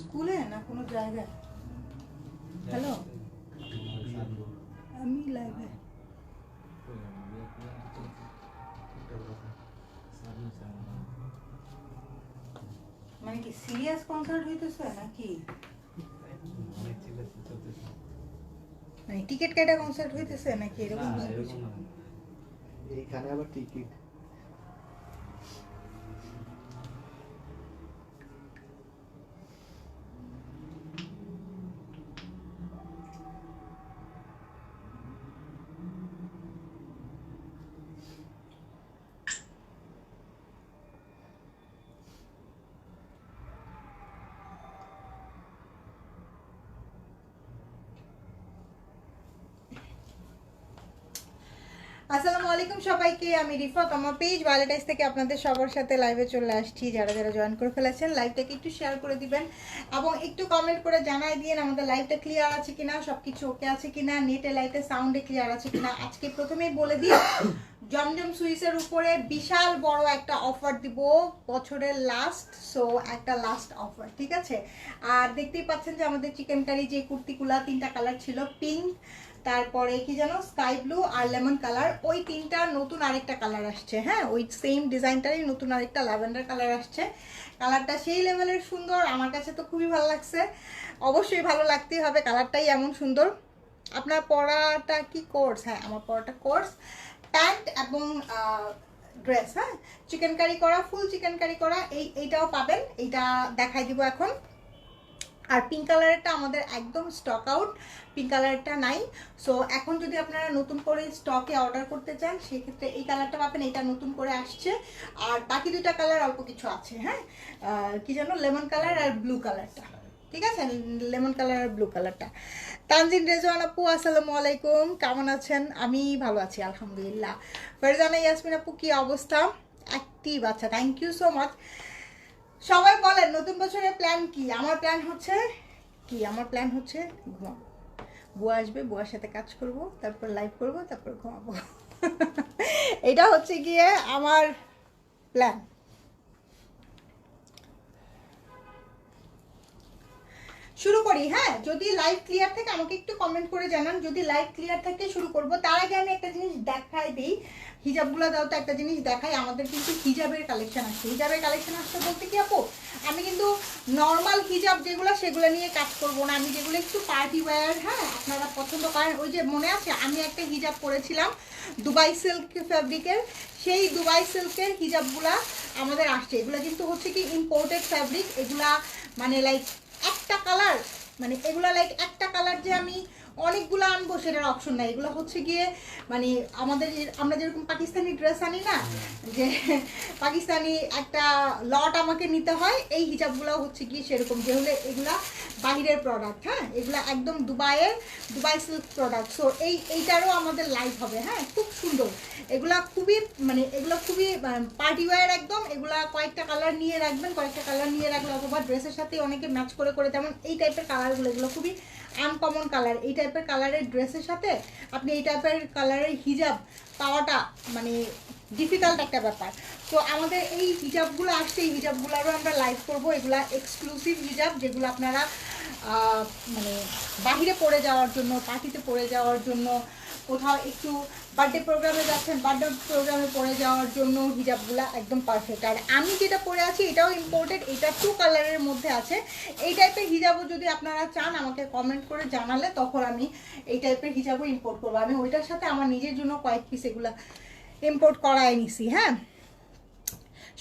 স্কুলে না কোনো জায়গায়? হ্যালো আমি লাইভে মানে কি সিরিয়াস কনসার্ট হইতেছে নাকি? মানে টিকিট কেটে কনসার্ট হইতেছে নাকি এরকম? এইখানে আবার টিকিট আলাইকুম সবাইকে। আমি রিফাত আমার পেজ ভ্যালেন্টাইন্স থেকে আপনাদের সবার সাথে লাইভে চলে আসছি। যারা যারা জয়েন করে ফেলেছেন লাইভটাকে একটু শেয়ার করে দিবেন এবং একটু কমেন্ট করে জানাই দিন আমাদের লাইভটা ক্লিয়ার আছে কিনা, সবকিছু ওকে আছে কিনা নেটে লাইটে সাউন্ডে ক্লিয়ার আছে কিনা, আজকে প্রথমেই বলে দিই, জমজম সুইসের উপরে বিশাল বড় একটা অফার দিব বছরের লাস্ট সো একটা লাস্ট অফার ঠিক আছে? আর দেখতেই পাচ্ছেন যে আমাদের চিকেন কারি যে কুর্তিগুলা, তিনটা কালার ছিল পিঙ্ক তারপরে কি জানো? স্কাই ব্লু আর লেমন কালার ওই তিনটা নতুন আরেকটা কালার আসছে হ্যাঁ? ওই সেম ডিজাইনটারই নতুন আরেকটা ল্যাভেন্ডার কালার আসছে। কালারটা সেই লেভেলের সুন্দর, আমার কাছে তো খুবই ভালো লাগছে। অবশ্যই ভালো লাগতেই হবে কালারটাই এমন সুন্দর। আপনার পড়াটা কি কোর্স হ্যাঁ আমার পড়াটা কোর্স প্যান্ট এবং ড্রেস হ্যাঁ? চিকেন কারি করা ফুল চিকেন কারি করা, এই, এইটাও পাবেন। এইটা দেখাই দিব এখন। আর পিঙ্ক কালারেরটা আমাদের একদম স্টক আউট পিঙ্ক কালারটা নাই। সো এখন যদি আপনারা নতুন করে স্টকে অর্ডার করতে চান, সেক্ষেত্রে এই কালারটা পাবেন, এটা নতুন করে আসছে। আর বাকি দুইটা কালার অল্প কিছু আছে হ্যাঁ? কি যেন? লেমন কালার আর ব্লু কালারটা ঠিক আছে? লেমন কালার আর ব্লু কালারটা তানজিন, রেজওয়ান আপু, আসসালামু আলাইকুম। কেমন আছেন? আমি ভালো আছি, আলহামদুলিল্লাহ। ফেরজানা, ইয়াসমিন আপু, কি অবস্থা? অ্যাক্টিভ আচ্ছা থ্যাংক ইউ সো মাচ সবাই বলেন, নতুন বছরের প্ল্যান কি? আমার প্ল্যান হচ্ছে কি? আমার প্ল্যান হচ্ছে ঘুমাবো। বুয়া আসবে বুয়ার সাথে কাজ করব, তারপর লাইভ করব, তারপর ঘুমাবো। এটা হচ্ছে গিয়ে আমার প্ল্যান শুরু করি হ্যাঁ? যদি লাইভ ক্লিয়ার থাকে, আমাকে একটু কমেন্ট করে জানান। যদি লাইভ ক্লিয়ার থাকে, শুরু করব। তার আগে আমি একটা জিনিস দেখাই দিই। হিজাবগুলো দাও তো একটা জিনিস দেখাই, আমাদের কিন্তু হিজাবের কালেকশন আসছে হিজাবের কালেকশন আসছে বলতে কি আপু? আমি কিন্তু নর্মাল হিজাব যেগুলো, সেগুলো নিয়ে কাজ করব না। আমি যেগুলো একটু পার্টি ওয়্যার হ্যাঁ আপনারা পছন্দ করেন, ওই যে মনে আছে, আমি একটা হিজাব পরেছিলাম দুবাই সিল্ক ফ্যাব্রিকের সেই দুবাই সিল্কের হিজাবগুলা আমাদের আসছে। এগুলো কিন্তু হচ্ছে কি ইম্পোর্টেড ফ্যাব্রিক এগুলা মানে লাইক একটা কালার মানে এগুলা লাইক একটা কালার যে আমি অনেকগুলো আনব, সেটার অপশন নাই। এগুলো হচ্ছে গিয়ে মানে আমাদের আমরা যেরকম পাকিস্তানি ড্রেস আনি না, যে পাকিস্তানি একটা লট আমাকে নিতে হয়, এই হিজাবগুলো হচ্ছে গিয়ে সেরকম। যে হলে এগুলা বাহিরের প্রোডাক্ট হ্যাঁ? এগুলো একদম দুবাইয়ের দুবাই সিল্ক প্রোডাক্ট সো এই এইটারও আমাদের লাইভ হবে হ্যাঁ? খুব সুন্দর। এগুলা খুবই মানে এগুলো খুবই পার্টি ওয়্যার একদম। এগুলা কয়েকটা কালার নিয়ে রাখবেন, কয়েকটা কালার নিয়ে রাখলে অথবা ড্রেসের সাথে অনেকে ম্যাচ করে করে যেমন এই টাইপের কালারগুলো এগুলো খুবই আনকমন কালার এই টাইপের কালারের ড্রেসের সাথে আপনি এই টাইপের কালারের হিজাব পাওয়াটা মানে ডিফিকাল্ট একটা ব্যাপার। তো আমাদের এই হিজাবগুলো আসছে, এই হিজাবগুলোরও আমরা লাইভ করব। এগুলা এক্সক্লুসিভ হিজাব যেগুলো আপনারা মানে বাহিরে পড়ে যাওয়ার জন্য পার্টিতে পড়ে যাওয়ার জন্য কোথাও একটু বার্থডে প্রোগ্রামে যাচ্ছেন বার্থডে প্রোগ্রামে পরে যাওয়ার জন্য হিজাবগুলো একদম পারফেক্ট আর আমি যেটা পরে আছি, এটাও ইম্পোর্টেড এটা টু কালারের মধ্যে আছে। এই টাইপের হিজাবও যদি আপনারা চান, আমাকে কমেন্ট করে জানালে তখন আমি এই টাইপের হিজাবও ইম্পোর্ট করব। আমি ওইটার সাথে আমার নিজের জন্য কয়েক পিস এগুলো ইম্পোর্ট করাই নিছি হ্যাঁ?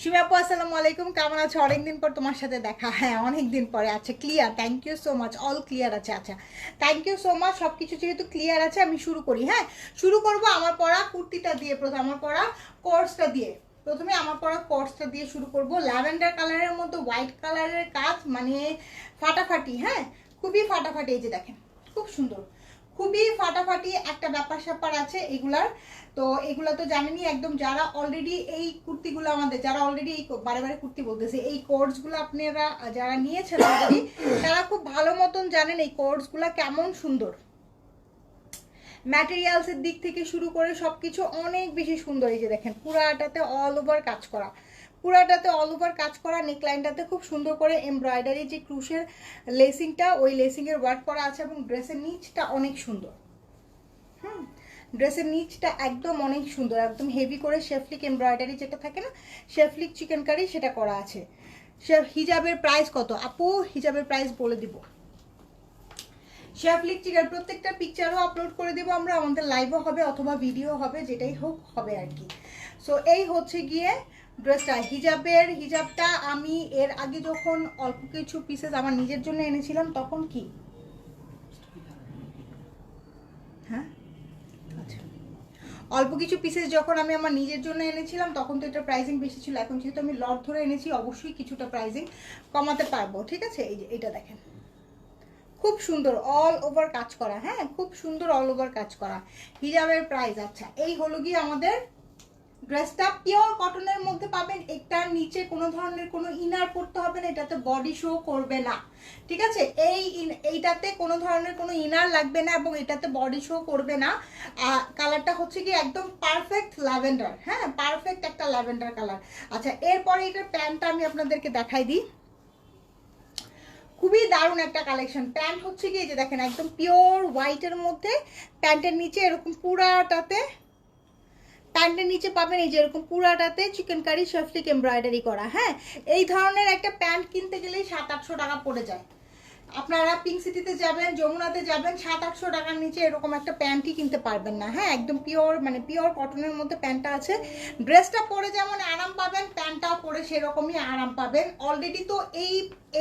শিবাপু, আসসালামু আলাইকুম। কেমন আছো? অনেকদিন পর তোমার সাথে দেখা। হ্যাঁ অনেক দিন পরে আচ্ছা clear thank you so much all clear আছে আচ্ছা। থ্যাংক ইউ সো মাচ সব কিছু যেহেতু ক্লিয়ার আছে, আমি শুরু করি। হ্যাঁ শুরু করব আমার পড়া কুর্তিটা দিয়ে প্রথমে আমার পড়া কোর্সটা দিয়ে। প্রথমে আমার পড়া কোর্সটা দিয়ে শুরু করব। ল্যাভেন্ডার কালারের মতো হোয়াইট কালারের কাজ মানে ফাটাফাটি হ্যাঁ? খুবই ফাটাফাটি, এই যে দেখেন। খুব সুন্দর। খুবই ফাটাফাটি একটা ব্যাপার স্যাপার আছে এগুলার। তো এগুলা তো জানেনই একদম যারা অলরেডি এই কুর্তিগুলো আমাদের, যারা অলরেডি এই বারে বারে কুর্তি বলতেছে, এই কোর্সগুলো আপনারা, যারা নিয়েছেন অলরেডি তারা খুব ভালো মতন জানেন এই কোর্সগুলো কেমন সুন্দর। ম্যাটেরিয়ালসের দিক থেকে শুরু করে সব কিছু অনেক বেশি সুন্দর, এই যে দেখেন, পুরাটাতে অল ওভার কাজ করা। পুরাটাতে অল ওভার কাজ করা নেকলাইনটাতে খুব সুন্দর করে এমব্রয়ডারি যে ক্রুশের লেসিংটা ওই লেসিংয়ের ওয়ার্ক করা আছে এবং ড্রেসের নিচটা অনেক সুন্দর। হুম ড্রেসের নিচটা একদম অনেক সুন্দর, একদম হেভি করে শেফলিক এমব্রয়ডারি যেটা থাকে না শেফলিক চিকেন কারি সেটা করা আছে। হিজাবের প্রাইস কত? আপু, হিজাবের প্রাইস বলে দিব। শেফলিক চিকেন প্রত্যেকটা পিকচারও আপলোড করে দিব আমরা, আমাদের লাইভও হবে অথবা ভিডিও হবে, যেটাই হোক, হবে আর কি। সো এই হচ্ছে গিয়ে ড্রেসটা হিজাবের, হিজাবটা আমি এর আগে যখন অল্প কিছু পিসেস আমার নিজের জন্য এনেছিলাম, তখন কি হ্যাঁ আচ্ছা অল্প কিছু পিসেস যখন আমি আমার নিজের জন্য এনেছিলাম, তখন তো এটা প্রাইজিং বেশি ছিল। এখন যেহেতু আমি লট ধরে এনেছি, অবশ্যই কিছুটা প্রাইজিং কমাতে পারব, ঠিক আছে? এই যে, এটা দেখেন। খুব সুন্দর অল ওভার কাজ করা হ্যাঁ? খুব সুন্দর অল ওভার কাজ করা। হিজাবের প্রাইস আচ্ছা এই হলো গিয়ে আমাদের ড্রেসটা পিওর কটনের মধ্যে পাবেন। এটার নিচে কোনো ধরনের কোনো ইনার পড়তে হবে না, এটাতে বডি শো করবে না। ঠিক আছে? এই এইটাতে কোনো ধরনের কোনো ইনার লাগবে না এবং এটাতে বডি শো করবে না। কালারটা হচ্ছে কি একদম পারফেক্ট ল্যাভেন্ডার হ্যাঁ? পারফেক্ট একটা ল্যাভেন্ডার কালার আচ্ছা এরপরে এটার প্যান্টটা আমি আপনাদেরকে দেখাই দিই। খুবই দারুণ একটা কালেকশন প্যান্ট হচ্ছে কি যে দেখেন, একদম পিওর হোয়াইটের মধ্যে। প্যান্টের নিচে এরকম পুরাটাতে প্যান্টের নিচে পাবেন এই যে এরকম পুরাটাতে চিকেন কারি শেফলিক এমব্রয়ডারি করা হ্যাঁ? এই ধরনের একটা প্যান্ট কিনতে গেলেই সাত আটশো টাকা পড়ে যায়। আপনারা পিঙ্ক সিটিতে যাবেন, যমুনাতে যাবেন, সাত, আটশো টাকার নিচে এরকম একটা প্যান্টই কিনতে পারবেন না। হ্যাঁ একদম পিওর মানে পিওর কটনের মধ্যে প্যান্টটা আছে। ড্রেসটা পরে যেমন আরাম পাবেন, প্যান্টটাও পরে সেরকমই আরাম পাবেন। অলরেডি তো এই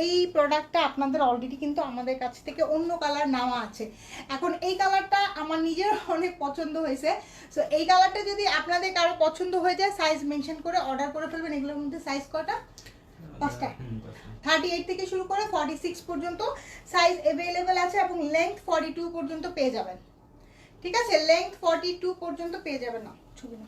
এই প্রোডাক্টটা আপনাদের অলরেডি কিন্তু আমাদের কাছ থেকে অন্য কালার নেওয়া আছে। এখন এই কালারটা আমার নিজের অনেক পছন্দ হয়েছে। সো এই কালারটা যদি আপনাদের কারও পছন্দ হয়ে যায় সাইজ মেনশন করে অর্ডার করে ফেলবেন। এগুলোর মধ্যে সাইজ কটা? পাঁচটা। থার্টি এইট থেকে শুরু করে ফর্টি সিক্স পর্যন্ত সাইজ অ্যাভেলেবেল আছে এবং লেংথ ফর্টি টু পর্যন্ত পেয়ে যাবেন। ঠিক আছে? লেংথ ফর্টি টু পর্যন্ত পেয়ে যাবেন। না ছবি না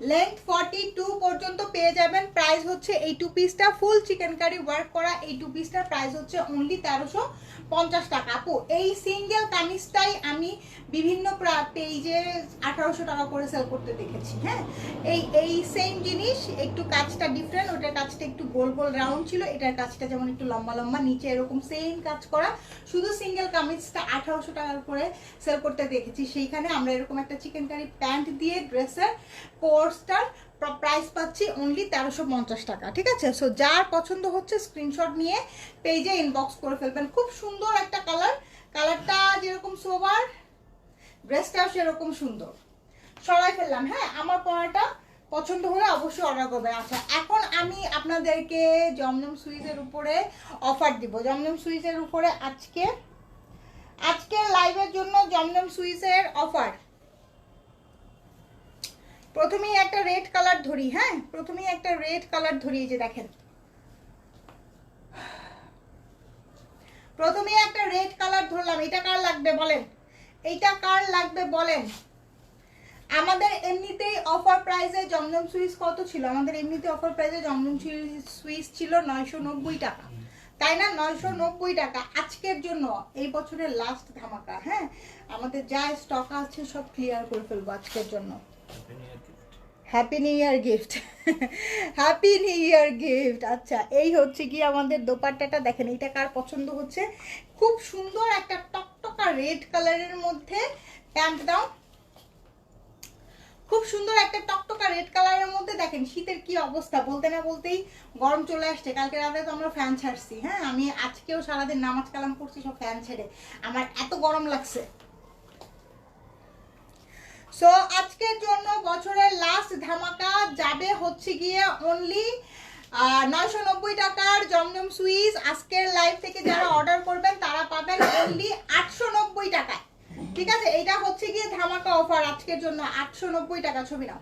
লেংথ ফর্টি টু পর্যন্ত পেয়ে যাবেন। প্রাইস হচ্ছে এই টু। পিসটা ফুল চিকেন কারি ওয়ার্ক করা এই টু পিসটার প্রাইস হচ্ছে অনলি তেরোশো পঞ্চাশ টাকা। আপু, এই সিঙ্গেল কামিজটাই আমি বিভিন্ন পেজে আঠারোশো টাকা করে সেল করতে দেখেছি হ্যাঁ? এই এই সেম জিনিস, একটু কাজটা ডিফারেন্ট ওটার কাজটা একটু গোল গোল রাউন্ড ছিল। এটার কাজটা যেমন একটু লম্বা লম্বা, নিচে এরকম সেম কাজ করা। শুধু সিঙ্গেল কামিজটা আঠারোশো টাকা করে সেল করতে দেখেছি। সেইখানে আমরা এরকম একটা চিকেন কারি প্যান্ট দিয়ে ড্রেসের কোর্সটার প্রাইস পাচ্ছি অনলি তেরোশো পঞ্চাশ টাকা, ঠিক আছে? সো যার পছন্দ হচ্ছে স্ক্রিনশট নিয়ে পেজে ইনবক্স করে ফেলবেন। খুব সুন্দর একটা কালার কালারটা যেরকম সোবার ড্রেসটাও সেরকম সুন্দর। সরাই ফেললাম হ্যাঁ? আমার পড়াটা পছন্দ হলে অবশ্যই অর্ডার করবেন। আচ্ছা এখন আমি আপনাদেরকে জমজম সুইচের উপরে অফার দিব। জমজম সুইচের উপরে আজকে আজকে লাইভের জন্য জমজম সুইচের অফার প্রথমেই একটা রেড কালার ধরি হ্যাঁ? প্রথমেই একটা রেড কালার ধরি, এই যে দেখেন। প্রথমেই একটা রেড কালার ধরলাম, এটা কার লাগবে বলেন? এইটা কার লাগবে বলেন? আমাদের এমনিতেই অফার প্রাইসে জমজম সুইচ কত ছিল? আমাদের এমনিতে অফার প্রাইসে জমজম সুইচ ছিল নয়শো নব্বই টাকা। তাই না? নয়শো নব্বই টাকা। আজকের জন্য, এই বছরের লাস্ট ধামাকা হ্যাঁ? আমাদের যা স্টক আছে সব ক্লিয়ার করে ফেলব আজকের জন্য। Happy new year gift happy new year gift আচ্ছা এই হচ্ছে কি আমাদের দোপাট্টাটা? দেখেন, এইটা কার পছন্দ হচ্ছে? খুব সুন্দর একটা টকটকা রেড কালারের মধ্যে প্যান্ট দাও। খুব সুন্দর একটা টকটকা রেড কালারের মধ্যে দেখেন, শীতের কি অবস্থা? বলতে না বলতেই গরম চলে আসছে। কালকে রাতে তো আমরা ফ্যান ছাড়ছি হ্যাঁ? আমি আজকেও সারাদিন নামাজ কালাম করছি সব ফ্যান ছেড়ে। আমার এত গরম লাগছে। সো আজকের জন্য বছরের লাস্ট ধামাকা যাবে হচ্ছে গিয়ে অনলি নয়শো নব্বই টাকার জমজম সুইচ আজকের লাইভ থেকে যারা অর্ডার করবেন, তারা পাবেন অনলি আটশো নব্বই টাকায়। ঠিক আছে? এটা হচ্ছে গিয়ে ধামাকা অফার আজকের জন্য। আটশো নব্বই টাকা, ছবি নাও।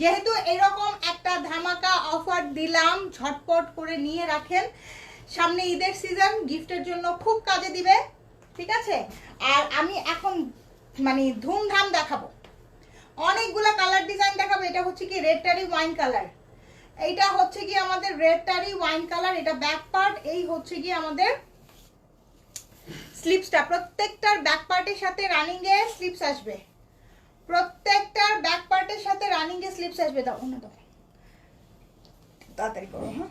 যেহেতু এরকম একটা ধামাকা অফার দিলাম, ঝটপট করে নিয়ে রাখেন। সামনে ঈদের সিজন গিফটের জন্য খুব কাজে দিবে। ঠিক আছে? আর আমি এখন মানে ধুমধাম দেখাবো। অনেকগুলো কালার ডিজাইন দেখাবো। এটা হচ্ছে কি রেড টারি ওয়াইন কালার এইটা হচ্ছে কি আমাদের রেড টারি ওয়াইন কালার এটা ব্যাক পার্ট এই হচ্ছে কি আমাদের স্লিপসটা প্রত্যেকটার ব্যাক পার্টের সাথে রানিং এ স্লিপস আসবে। প্রত্যেকটার ব্যাক পার্টের সাথে রানিং এ স্লিপস আসবে। দাও না দাও। তাড়াতাড়ি করো হ্যাঁ?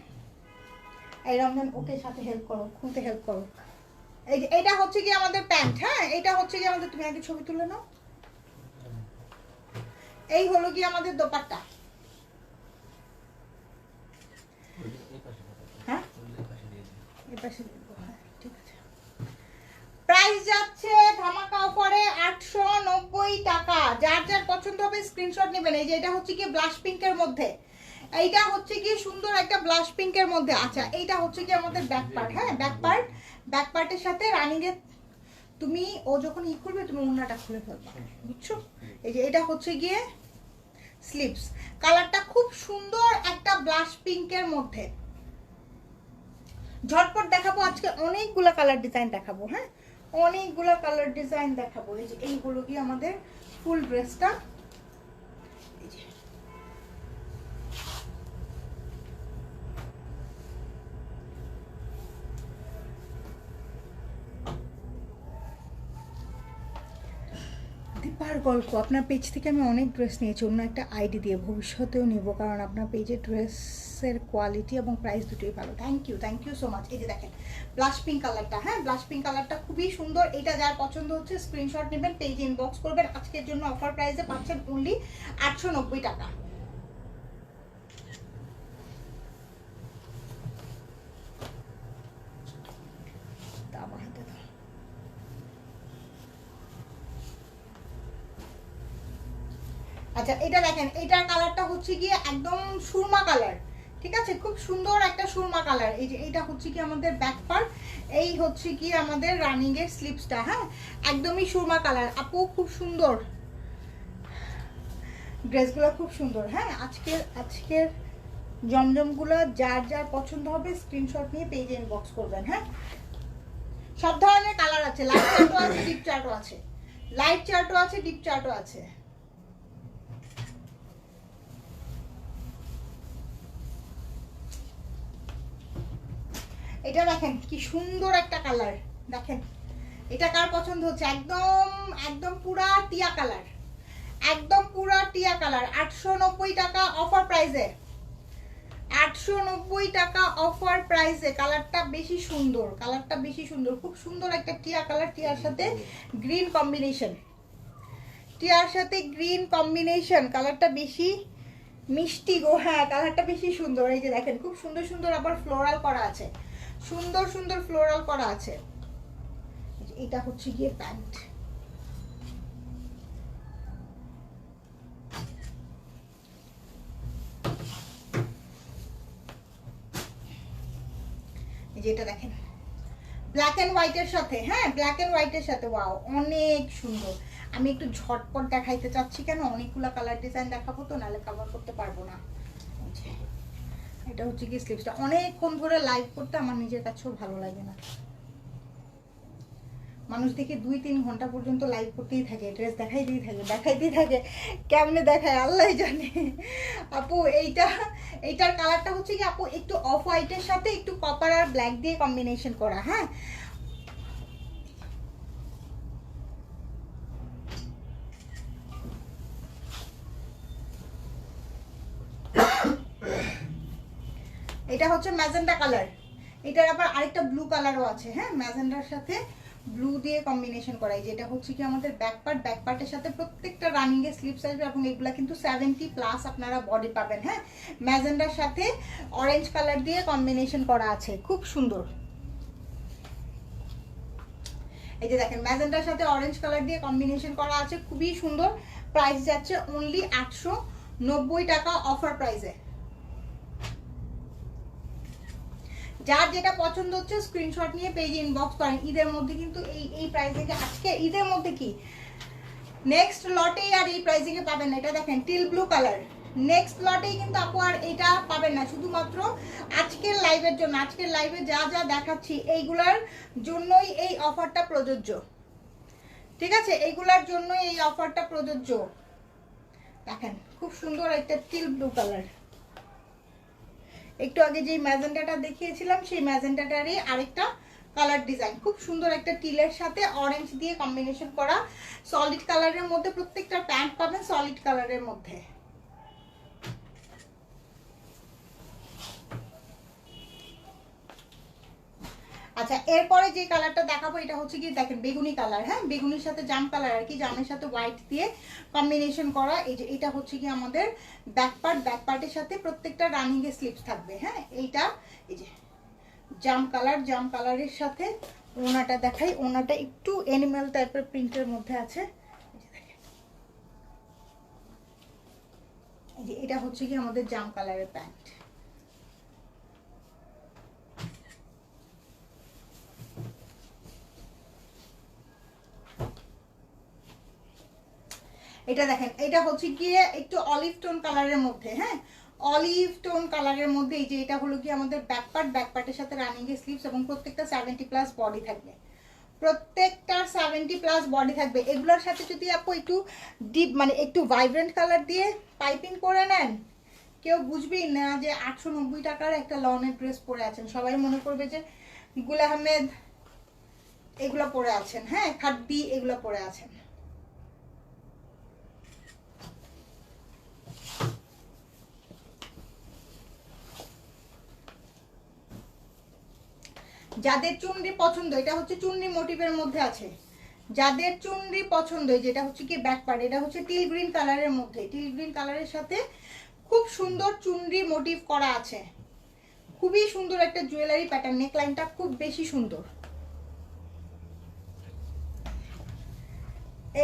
এই রমজান, ওকে সাথে হেল্প করো খুলতে হেল্প করো। এই যে এটা হচ্ছে কি আমাদের প্যান্ট হ্যাঁ? এটা হচ্ছে কি আমাদের তুমি আগে ছবি তুলে নাও। এই হলো কি আমাদের দোপাট্টা। হ্যাঁ? হ্যাঁ, প্রাইস যাচ্ছে ধামাকা অফারে আটশো নব্বই টাকা। যার যার পছন্দ হবে স্ক্রিনশট নেবেন। এই যে এটা হচ্ছে কি ব্লাশ পিঙ্কের মধ্যে। এইটা হচ্ছে কি সুন্দর একটা ব্লাশ পিঙ্কের মধ্যে। আচ্ছা এইটা হচ্ছে কি আমাদের ব্যাক পার্ট হ্যাঁ? ব্যাক পার্ট ব্যাক পার্টের সাথে রানিং এর, তুমি, ও যখন ই করবে, তুমি ওড়নাটা খুলে ফেলবা, বুঝছ? এই যে এটা হচ্ছে গিয়ে স্লিপস কালারটা খুব সুন্দর একটা ব্লাশ পিঙ্কের মধ্যে। ঝটপট দেখাবো, আজকে অনেকগুলো কালার ডিজাইন দেখাবো হ্যাঁ? অনেকগুলো কালার ডিজাইন দেখাবো। এই যে এইগুলো কি আমাদের ফুল ড্রেসটা এই যে দীপার গল্প, আপনার পেজ থেকে আমি অনেক ড্রেস নিয়েছি, অন্য একটা আইডি দিয়ে। ভবিষ্যতেও নেব, কারণ আপনার পেজের ড্রেসের কোয়ালিটি এবং প্রাইস দুটোই ভালো। Thank you thank you so much এই যে দেখেন ব্লাশ পিঙ্ক কালারটা হ্যাঁ? ব্লাশ পিঙ্ক কালারটা খুবই সুন্দর। এটা যার পছন্দ হচ্ছে স্ক্রিনশট নেবেন পেজ ইনবক্স করবেন। আজকের জন্য অফার প্রাইসে পাচ্ছেন অনলি আটশো নব্বই টাকা তা আমার হাতে দাও। আচ্ছা এটা দেখেন, এটার কালারটা হচ্ছে গিয়ে একদম সুরমা কালার। ঠিক আছে? খুব সুন্দর একটা সুরমা কালার। এই যে, এটা হচ্ছে কি আমাদের ব্যাক পার্ট এই হচ্ছে কি আমাদের রানিং এর স্লিপসটা হ্যাঁ? একদমই সুরমা কালার। আপু, খুব সুন্দর। ড্রেসগুলো খুব সুন্দর হ্যাঁ? আজকের আজকের জমজমগুলো যার যার পছন্দ হবে স্ক্রিনশট নিয়ে পেজে ইনবক্স করবেন হ্যাঁ? সব ধরনের কালার আছে। লাইট চার্টও আছে ডিপ চার্টও আছে। লাইট চার্টও আছে ডিপ চার্টও আছে। এটা দেখেন, কি সুন্দর একটা কালার দেখেন। এটা কার পছন্দ হচ্ছে? একদম একদম পুরা টিয়া কালার একদম পুরা টিয়া কালার আটশো নব্বই টাকা অফার প্রাইসে আটশো নব্বই টাকা অফার প্রাইসে কালারটা বেশি সুন্দর কালারটা বেশি সুন্দর, খুব সুন্দর একটা টিয়া কালার টিয়ার সাথে গ্রিন কম্বিনেশন টিয়ার সাথে গ্রিন কম্বিনেশন কালারটা বেশি মিষ্টি গো হ্যাঁ কালারটা বেশি সুন্দর। এই যে দেখেন, খুব সুন্দর সুন্দর আবার ফ্লোরাল করা আছে। সুন্দর সুন্দর ফ্লোরাল করা আছে। এটা হচ্ছে গিয়ে প্যান্ট। এই যে এটা দেখেন। ব্ল্যাক অ্যান্ড হোয়াইটের সাথে হ্যাঁ ব্ল্যাক অ্যান্ড হোয়াইটের সাথে ওয়াও অনেক সুন্দর। আমি একটু ঝটপট দেখাইতে চাচ্ছি কেন? অনেকগুলো কালার ডিজাইন দেখাবো তো, নাহলে কভার করতে পারব না। এটা হচ্ছে কি স্লিপসটা অনেকক্ষণ ধরে লাইভ করতে আমার নিজের কাছেও ভালো লাগে না। মানুষ দেখি দুই তিন ঘণ্টা পর্যন্ত লাইভ করতেই থাকে ড্রেস দেখাই দিয়ে থাকে, দেখাইতেই থাকে, কেমনে দেখায় আল্লাহ জানে। আপু, এইটা, এইটার কালারটা হচ্ছে কি আপু একটু অফ হোয়াইটের সাথে একটু কপার আর ব্ল্যাক দিয়ে কম্বিনেশন করা হ্যাঁ? এটা হচ্ছে ম্যাজেন্ডা কালার। এটার আবার আরেকটা ব্লু কালারও আছে হ্যাঁ? ম্যাজেন্ডার সাথে ব্লু দিয়ে কম্বিনেশন করা। এই যে এটা হচ্ছে কি আমাদের ব্যাক পার্ট ব্যাক পার্টের সাথে প্রত্যেকটা রানিং এর স্লিপস আসবে এবং এগুলা কিন্তু সেভেন্টি প্লাস আপনারা বডি পাবেন হ্যাঁ? ম্যাজেন্ডার সাথে অরেঞ্জ কালার দিয়ে কম্বিনেশন করা আছে। খুব সুন্দর। এই যে দেখেন ম্যাজেন্ডার সাথে অরেঞ্জ কালার দিয়ে কম্বিনেশন করা আছে। খুবই সুন্দর। প্রাইস যাচ্ছে অনলি আটশো নব্বই টাকা অফার প্রাইসে যার যেটা পছন্দ হচ্ছে স্ক্রিনশট নিয়ে পেজে ইনবক্স করেন। ঈদের মধ্যে কিন্তু এই এই প্রাইসিংয়ে আজকে, ঈদের মধ্যে কি? নেক্সট লটেই আর এই প্রাইসিংয়ে পাবেন এটা দেখেন টিল ব্লু কালার নেক্সট লটেই কিন্তু আপু আর এটা পাবেন না। শুধুমাত্র আজকের লাইভের জন্য, আজকের লাইভে যা যা দেখাচ্ছি, এইগুলার জন্যই এই অফারটা প্রযোজ্য। ঠিক আছে? এইগুলার জন্যই এই অফারটা প্রযোজ্য। দেখেন, খুব সুন্দর একটা টিল ব্লু কালার একটু আগে যে ম্যাজেন্ডাটা দেখিয়েছিলাম, সেই ম্যাজেন্ডাটারই আরেকটা কালার ডিজাইন খুব সুন্দর একটা টিলের সাথে অরেঞ্জ দিয়ে কম্বিনেশন করা সলিড কালারের মধ্যে প্রত্যেকটা প্যান্ট পাবেন সলিড কালারের মধ্যে। আচ্ছা এরপরে যে কালারটা দেখাবো, এটা হচ্ছে কি দেখেন, বেগুনি কালার হ্যাঁ? বেগুনির সাথে জাম কালার আর কি, জামের সাথে হোয়াইট দিয়ে কম্বিনেশন করা, এই যে এটা হচ্ছে কি আমাদের ব্যাক পার্ট ব্যাক পার্টের সাথে প্রত্যেকটা রানিং এ স্লিপস থাকবে হ্যাঁ? এইটা, এই যে জাম কালার জাম কালারের সাথে ওনাটা দেখাই, ওনাটা একটু অ্যানিমাল টাইপের প্রিন্টের মধ্যে আছে। এটা হচ্ছে কি আমাদের জাম কালারের প্যান্ট এটা দেখেন, এটা হচ্ছে গিয়ে একটু অলিভ টোন কালারের মধ্যে হ্যাঁ? অলিভ টোন কালারের মধ্যে এই যে এটা হলো কি আমাদের ব্যাক পার্ট ব্যাক পার্টের সাথে রানিং এর স্লিভস এবং প্রত্যেকটা সেভেন্টি প্লাস বডি থাকবে। প্রত্যেকটার সেভেন্টি প্লাস বডি থাকবে। এগুলোর সাথে যদি আপু একটু ডিপ মানে একটু ভাইব্রেন্ট কালার দিয়ে পাইপিং করে নেন, কেউ বুঝবেই না যে আটশো নব্বই টাকার একটা লনের ড্রেস পরে আছেন। সবাই মনে করবে যে গুল আহমেদ এগুলো পরে আছেন হ্যাঁ? খাড্ডি এগুলো পরে আছেন। যাদের চুনরি পছন্দ, এটা হচ্ছে চুনরি মোটিভের মধ্যে আছে। যাদের চুনরি পছন্দ যেটা হচ্ছে কি ব্যাক পার্ট এটা হচ্ছে টিল গ্রিন কালারের মধ্যে। টিল গ্রিন কালারের সাথে খুব সুন্দর চুনরি মোটিভ করা আছে। খুবই সুন্দর একটা জুয়েলারি প্যাটার্ন নেকলাইনটা খুব বেশি সুন্দর।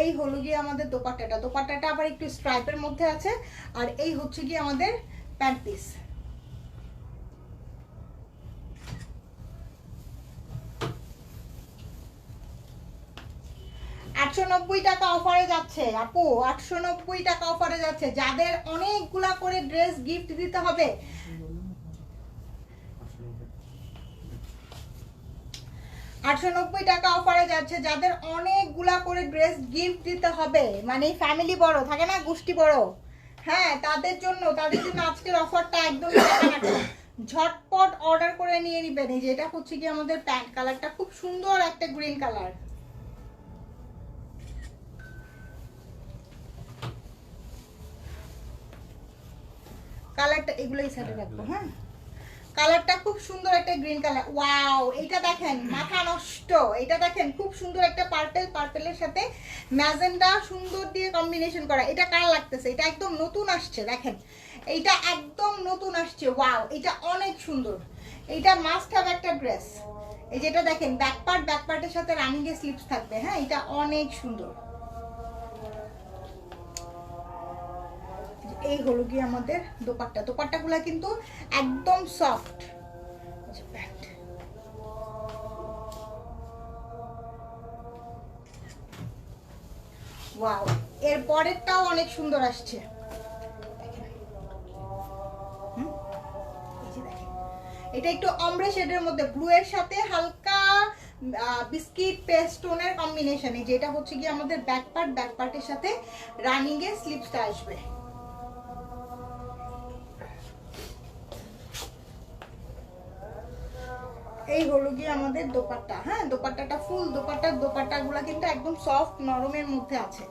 এই হলো গিয়ে আমাদের দোপাট্টাটা। দোপাট্টাটা আবার একটু স্ট্রাইপের মধ্যে আছে। আর এই হচ্ছে গিয়ে আমাদের প্যান্ট পিস আটশো নব্বই টাকা অফারে যাচ্ছে। আপু, আটশো নব্বই টাকা অফারে যাচ্ছে। যাদের অনেকগুলা করে ড্রেস গিফট দিতে হবে। আটশো নব্বই টাকা অফারে যাচ্ছে। যাদের অনেকগুলা করে ড্রেস গিফট দিতে হবে। মানে ফ্যামিলি বড়, থাকে না? গোষ্ঠী বড়। হ্যাঁ তাদের জন্য তাদের জন্য আজকের অফারটা একদম ঝটপট অর্ডার করে নিয়ে নিবেন। এই যে এটা হচ্ছে কি আমাদের প্যান্ট কালারটা খুব সুন্দর একটা গ্রিন কালার কালারটা এগুলো এই সাইডে রাখব হ্যাঁ? কালারটা খুব সুন্দর একটা গ্রিন কালার ওয়াও এটা দেখেন, মাথা নষ্ট। এটা দেখেন, খুব সুন্দর একটা পার্পেল পার্পেলের সাথে ম্যাজেন্ডা সুন্দর দিয়ে কম্বিনেশন করা। এটা কার লাগতেছে? এটা একদম নতুন আসছে, দেখেন। এইটা একদম নতুন আসছে। ওয়াও এটা অনেক সুন্দর। এইটা মাস্ট হ্যাভ একটা ড্রেস এই যেটা দেখেন ব্যাক পার্ট ব্যাক পার্টের সাথে রানিং এর স্লিপস থাকবে হ্যাঁ? এটা অনেক সুন্দর। এই হলো গিয়ে আমাদের দোপাট্টা। দোপাট্টাগুলো কিন্তু একদম সফট প্যান্ট। ওয়াও এর পরেরটাও অনেক সুন্দর আসছে। এটা একটু অমরে শেডের মধ্যে ব্লু এর সাথে হালকা বিস্কিট পেস্টোনের কম্বিনেশন যেটা হচ্ছে কি আমাদের ব্যাক পার্ট ব্যাক পার্টের সাথে রানিং এর স্লিপসটা আসবে। এই হলো গিয়ে আমাদের দোপাট্টা। হ্যাঁ দোপাট্টাটা ফুল, দোপাট্টারগুলা কিন্তু একদম সফট নরমের মধ্যে আছে।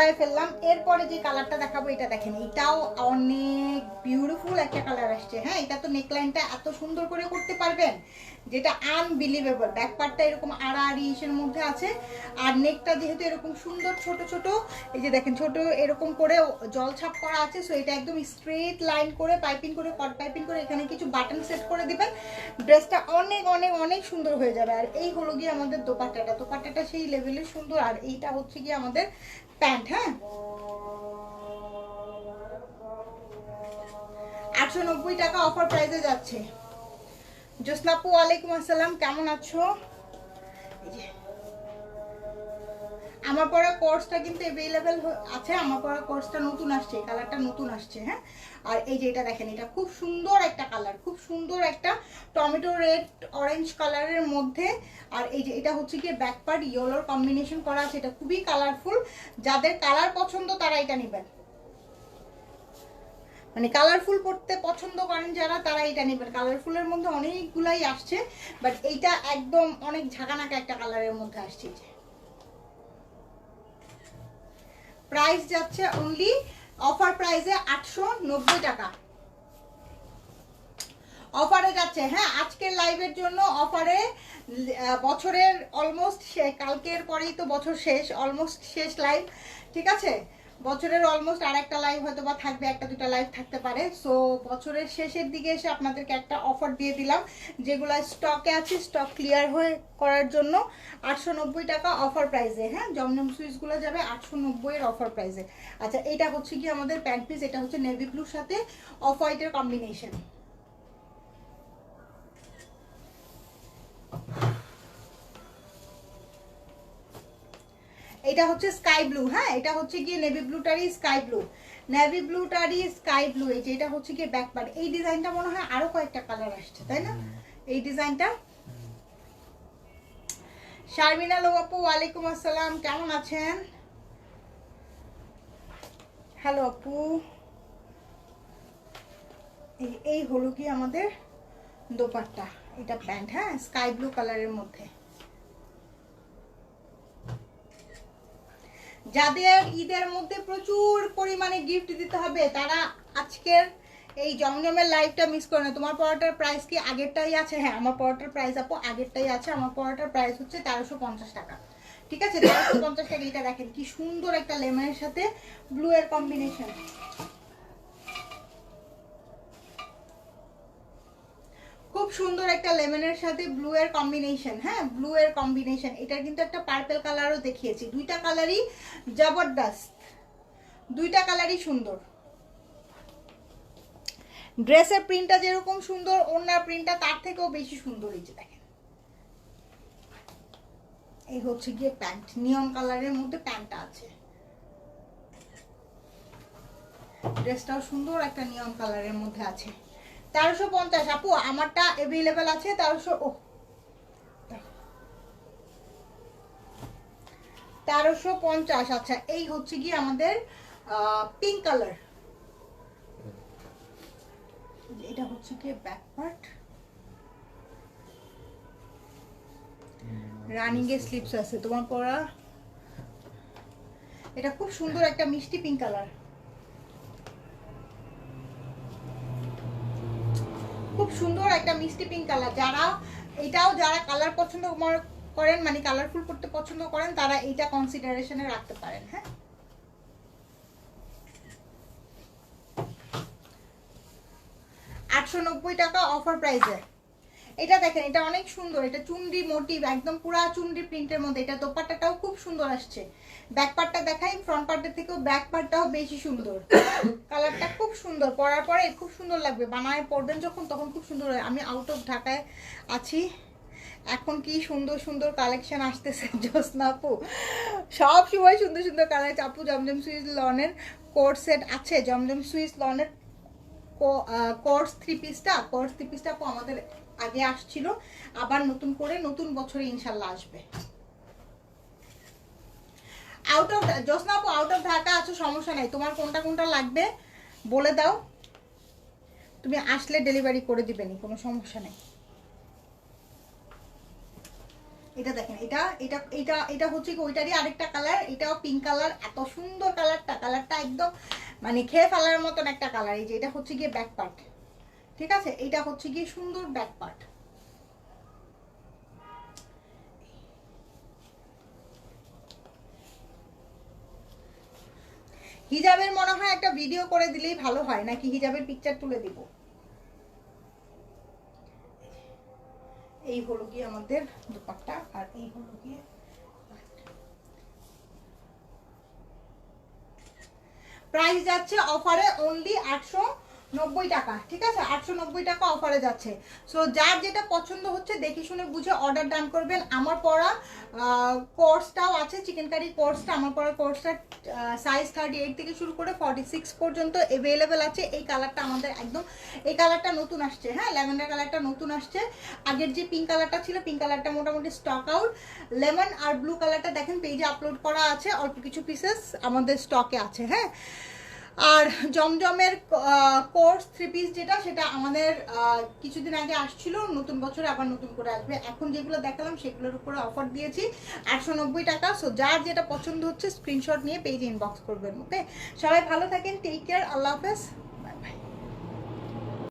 সরাই ফেললাম। এরপরে যে কালারটা দেখাবো, এটা দেখেন, এটাও অনেক বিউটিফুল একটা কালার আসছে। হ্যাঁ এটা তো নেকলাইনটা এত সুন্দর করে করতে পারবেন, যেটা আনবিলিভেবল ব্যাক পার্টটা এরকম আড়াআড়ি ইসের মধ্যে আছে, আর নেকটা যেহেতু এরকম সুন্দর ছোট ছোট, এই যে দেখেন, ছোট এরকম করে জল ছাপ করা আছে সো এটা একদম স্ট্রেট লাইন করে পাইপিং করে কট পাইপিং করে এখানে কিছু বাটন সেট করে দিবেন। ড্রেসটা অনেক অনেক অনেক সুন্দর হয়ে যাবে। আর এই হলো গিয়ে আমাদের দোপাট্টাটা। দোপাট্টাটা সেই লেভেলের সুন্দর, আর এইটা হচ্ছে গিয়ে আমাদের প্যান্ট হ্যাঁ আটশো নব্বই টাকা অফার প্রাইসে যাচ্ছে জোসনাপু ওয়ালাইকুম আসসালাম কেমন আছো। আমার পড়া কোর্সটা কিন্তু অ্যাভেলেবেল আছে, আমার পড়া কোর্সটা নতুন আসছে, এই কালারটা নতুন আসছে হ্যাঁ? আর এই যে এটা দেখেন, এটা খুব সুন্দর একটা কালার খুব সুন্দর একটা টমেটো রেড অরেঞ্জ কালারের মধ্যে। আর এই যে এটা হচ্ছে গিয়ে ব্যাক পার্ট ইয়েলোর কম্বিনেশন করা আছে, এটা খুবই কালারফুল যাদের কালার পছন্দ, তারা এটা নেবেন। মানে কালারফুল পড়তে পছন্দ করেন যারা, তারা এটা নেবেন। কালারফুলের মধ্যে অনেকগুলাই আসছে বাট এইটা একদম অনেক ঝাঁকানাকা একটা কালারের মধ্যে আসছে এই যে প্রাইস যাচ্ছে অনলি অফার প্রাইসে আটশো নব্বই টাকা। অফারে যাচ্ছে হ্যাঁ আজকের লাইভের জন্য অফারে বছরের অলমোস্ট কালকের পরেই তো বছর শেষ অলমোস্ট শেষ লাইভ ঠিক আছে? বছরের অলমোস্ট আর একটা লাইভ হয়তো বা থাকবে, একটা দুটা লাইভ থাকতে পারে। সো বছরের শেষের দিকে এসে আপনাদেরকে একটা অফার দিয়ে দিলাম, যেগুলো স্টকে আছে স্টক ক্লিয়ার হয়ে করার জন্য আটশো নব্বই টাকা অফার প্রাইসে হ্যাঁ? জমজম সুইচগুলো যাবে আটশো নব্বইয়ের অফার প্রাইসে আচ্ছা এটা হচ্ছে কি আমাদের প্যান্ট পিস এটা হচ্ছে নেভি ব্লুর সাথে অফ হোয়াইটের কম্বিনেশন এটা হচ্ছে স্কাই ব্লু হ্যাঁ? এটা হচ্ছে গিয়ে নেভি ব্লুটারই স্কাই ব্লু। নেভি ব্লুটারই স্কাই ব্লু এই যে এটা হচ্ছে গিয়ে ব্যাক পার্ট এই ডিজাইনটা মনে হয় আরও কয়েকটা কালার আসছে তাই না? এই ডিজাইনটা শারমিনা আপু ওয়ালাইকুম আসসালাম কেমন আছেন? হ্যালো আপু। এই এই হলো কি আমাদের দোপাট্টা এটা প্যান্ট হ্যাঁ? স্কাই ব্লু কালারের মধ্যে। যাদের ঈদের মধ্যে প্রচুর পরিমাণে গিফট দিতে হবে, তারা আজকের এই জমজমের লাইফটা মিস করে না। তোমার পরোটার প্রাইস কি আগেরটাই আছে? হ্যাঁ আমার পরোটার প্রাইস আপু আগেরটাই আছে। আমার পরোটার প্রাইস হচ্ছে তেরোশো পঞ্চাশ টাকা। ঠিক আছে? তেরোশো পঞ্চাশ টাকা, এটা দেখেন কি সুন্দর একটা লেমনের সাথে ব্লু এর কম্বিনেশন খুব সুন্দর একটা লেমনের সাথে ব্লু এর কম্বিনেশন হ্যাঁ? ব্লু এর কম্বিনেশন এটার কিন্তু একটা পার্পল কালারও দেখিয়েছি। দুইটা কালারই জবরদস্ত। দুইটা কালারই সুন্দর। ড্রেসের প্রিন্টটা যেরকম সুন্দর ওনার প্রিন্টটা তার থেকেও বেশি সুন্দর এই যে দেখেন। এই হচ্ছে গিয়ে প্যান্ট নিয়ন কালারের মধ্যে প্যান্টটা আছে। ড্রেসটাও সুন্দর, একটা নিয়ন কালারের মধ্যে আছে। তেরোশো পঞ্চাশ। আপু আমারটা অ্যাভেলেবেল আছে তেরোশো ও তেরোশো পঞ্চাশ আচ্ছা এই হচ্ছে কি আমাদের পিঙ্ক কালার এটা হচ্ছে কি ব্যাক পার্ট রানিং এর স্লিপস আছে তোমার পরা। এটা খুব সুন্দর একটা মিষ্টি পিঙ্ক কালার সুন্দর একটা মিষ্টি পিঙ্ক কালার যারা এটাও যারা কালার পছন্দ করেন মানে কালারফুল করতে পছন্দ করেন, তারা এটা কনসিডারেশনে রাখতে পারেন হ্যাঁ? আটশো নব্বই টাকা অফার প্রাইসে এটা দেখেন, এটা অনেক সুন্দর, এটা চুনরি মোটিভ, একদম পুরা চুনরি প্রিন্টের মধ্যে, এটা দোপাট্টাটাও খুব সুন্দর আসছে। ব্যাক পার্টটা দেখাই, ফ্রন্ট পার্টের থেকেও ব্যাক পার্টটাও বেশি সুন্দর। কালারটা খুব সুন্দর, পরার পরে খুব সুন্দর লাগবে, বানায় পরবেন যখন, তখন খুব সুন্দর হয়। আমি আউট অফ ঢাকায় আছি, এখন কি সুন্দর সুন্দর কালেকশন আসতেছে আপু। সব সময় সুন্দর সুন্দর কালেকশন আপু, জমজম সুইচ লনের কোর্ট সেট আছে, জমজম সুইচ লনের কোর্স থ্রি পিসটা কোর্স থ্রি পিসটা আপু আমাদের আগে আসছিল, আবার নতুন করে নতুন বছরে ইনশাল্লাহ আসবে। আউট অফ জোসনা আপু আউট অফ ঢাকা আছো, সমস্যা নাই। তোমার কোনটা কোনটা লাগবে বলে দাও। তুমি আসলে ডেলিভারি করে দিবেনি কোনো সমস্যা নেই। এটা দেখেন, এটা এটা এটা এটা হচ্ছে কি ওইটারই আরেকটা কালার এটাও পিঙ্ক কালার এত সুন্দর কালারটা কালারটা একদম মানে খেয়ে ফেলার মতন একটা কালার এই যে এটা হচ্ছে গিয়ে ব্যাক পার্ট ঠিক আছে? এটা হচ্ছে গিয়ে সুন্দর ব্যাক পার্ট হিজাবের মনে হয় একটা ভিডিও করে দিলেই ভালো হয়, নাকি হিজাবের পিকচার তুলে দিব? এই হলো গিয়ে আমাদের দুপাট্টা, আর এই হলো গিয়ে প্রাইস যাচ্ছে অফারে অনলি আটশো নব্বই টাকা, ঠিক আছে? আটশো নব্বই টাকা অফারে যাচ্ছে। সো যার যেটা পছন্দ হচ্ছে, দেখে শুনে বুঝে অর্ডার ডান করবেন। আমার পরা কোর্সটাও আছে চিকেন কারি কোর্সটা আমার পরা কোর্সটা সাইজ থার্টি এইট থেকে শুরু করে ফর্টি সিক্স পর্যন্ত অ্যাভেলেবেল আছে। এই কালারটা আমাদের একদম, এই কালারটা নতুন আসছে হ্যাঁ? ল্যাভেন্ডার কালারটা নতুন আসছে। আগের যে পিঙ্ক কালারটা ছিল পিঙ্ক কালারটা মোটামুটি স্টক আউট লেমন আর ব্লু কালারটা দেখেন পেজে আপলোড করা আছে। অল্প কিছু পিসেস আমাদের স্টকে আছে হ্যাঁ? আর জমজমের কোর্স থ্রি পিস যেটা, সেটা আমাদের কিছুদিন আগে আসছিল, নতুন বছরে আবার নতুন করে আসবে। এখন যেগুলো দেখালাম, সেগুলোর উপরে অফার দিয়েছি একশো নব্বই টাকা। সো যার যেটা পছন্দ হচ্ছে স্ক্রিনশট নিয়ে পেজে ইনবক্স করবেন ওকে সবাই ভালো থাকেন টেক কেয়ার আল্লাহ হাফেজ।